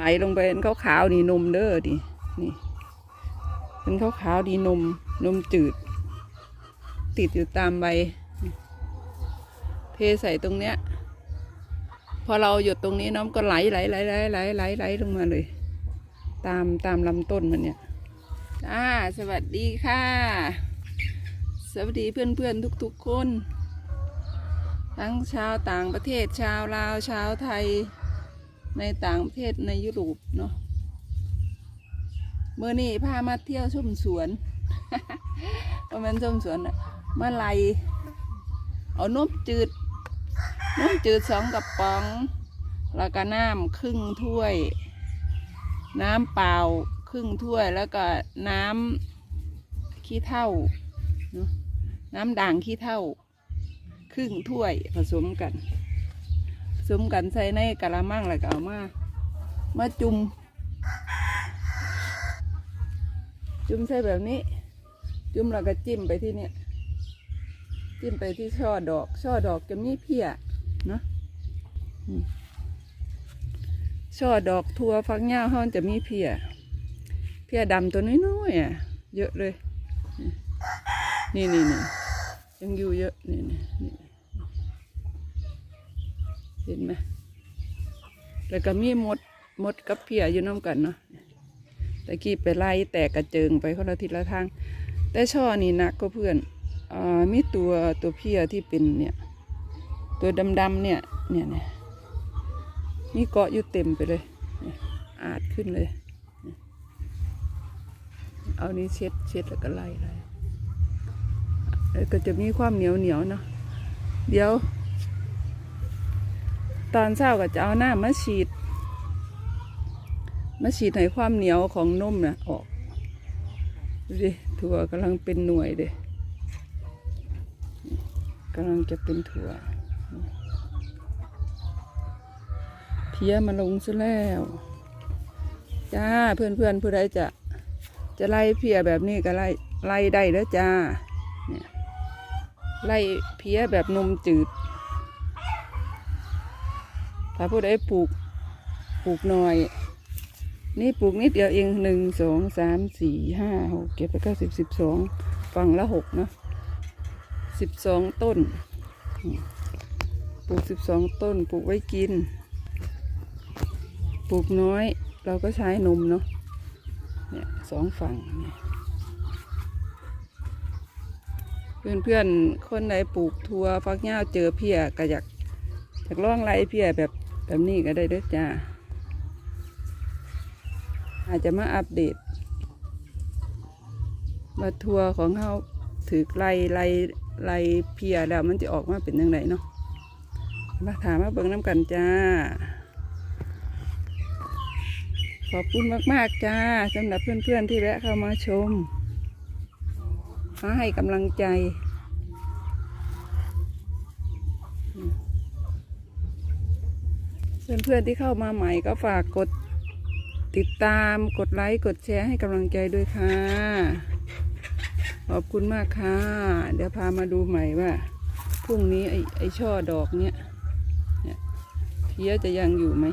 ไหลลงไปเป็นขาวๆนี่นมเด้อดินี่เป็นขาวๆดีนมนมจืด ติดอยู่ตามใบ เทใส่ตรงเนี้ย พอเราหยุดตรงนี้น้ำก็ไหลไหลไหลไหลไหลไหลไหลลงมาเลย ตามตามลำต้นมันเนี่ยอ่าสวัสดีค่ะ สวัสดีเพื่อนเพื่อนๆทุกๆคน ทั้งชาวต่างประเทศชาวลาวชาวไทย ในต่างประเทศในยุโรปเนาะเมื่อนี้พามาเที่ยวชมสวนว่ามันชมสวนอะมาไลยเอานมจืดนมจืดสองกระป๋องแล้วก็น้ำครึ่งถ้วย น้ำเปล่าครึ่งถ้วยแล้วก็น้ำขี้เถ้าน้ำด่างขี้เถ้าครึ่งถ้วยผสมกัน สมกันใส่ในกะละมังแล้วก็เอามา มาจุ่ม จุ่มใส่แบบนี้ จุ่มแล้วก็จิ้มไปที่เนี่ยจิ้มไปที่ช่อดอก ช่อดอกจะมีเพี้ยเนาะช่อดอกทัวฟักเงาห้อนจะมีเพี้ยเพี้ยดำตัวน้อยๆอะเยอะเลย นี่นี่นี่ยังอยู่เยอะนี่นี่นี่ เห็นไหมแล้วก็มีมดมดกับเพียอยู่น้ำกันเนาะตะกี้ไปไล่แตกกระเจิงไปคนละทิศละทาง แต่ช่อนี่นักก็เพื่อนอ่ามีตัวตัวเพียที่เป็นเนี่ย ตัวดำๆเนี่ยเนี่ยเนี่ยมีเกาะอยู่เต็มไปเลย อาดขึ้นเลย เอานี้เช็ดเช็ดแล้วก็ไล่ไล่แล้วก็จะมีความเหนียวเหนียวเนาะเดี๋ยว ตอนเช้าก็จะเอาหน้ามาฉีด มาฉีดให้ความเหนียวของนมนะออกดูดิถั่วกำลังเป็นหน่วยเด้กำลังจะเป็นถั่วเพี้ยมาลงซะแล้ว จ้าเพื่อนเพื่อนผู้ใดจะจะไล่เพี้ยแบบนี้ก็ไล่ไล่ได้แล้วจ้าเนี่ยไล่เพี้ยแบบนมจืด ถ้าผู้ใดปลูกปลูกหน่อย นี่ปลูกนิดเดียวเองหนึ่งสองสามสี่ห้าหกเก็บไปเก้าสิบสิบสองฝั่งละหกนะสิบสองต้น ปลูกสิบสองต้นปลูกไว้กิน ปลูกน้อย เราก็ใช้นมเนาะเนี่ยสองฝั่งเนี่ยเพื่อนเพื่อนคนใดปลูกทัวฟักเงาเจอเพียก็อยากอยากลองไล่เพียแบบ แบบนี้ก็ได้ด้วยจ้า อาจจะมาอัปเดตมาทัวร์ของเขาถือไล่ไล่ไล่เพียแล้วมันจะออกมาเป็นยังไงเนาะมาถามมาเบิ่งน้ำกันจ้า ขอบคุณมาก ๆ จ้าสำหรับเพื่อน ๆ ที่แวะเข้ามาชม มาให้กำลังใจ เพื่อนๆที่เข้ามาใหม่ก็ฝากกดติดตามกดไลค์กดแชร์ให้กำลังใจด้วยค่ะ ขอบคุณมากค่ะ เดี๋ยวพามาดูใหม่ว่าพรุ่งนี้ไอ้ไอ้ช่อดอกเนี้ยเนี่ยเพี้ยจะยังอยู่ไหม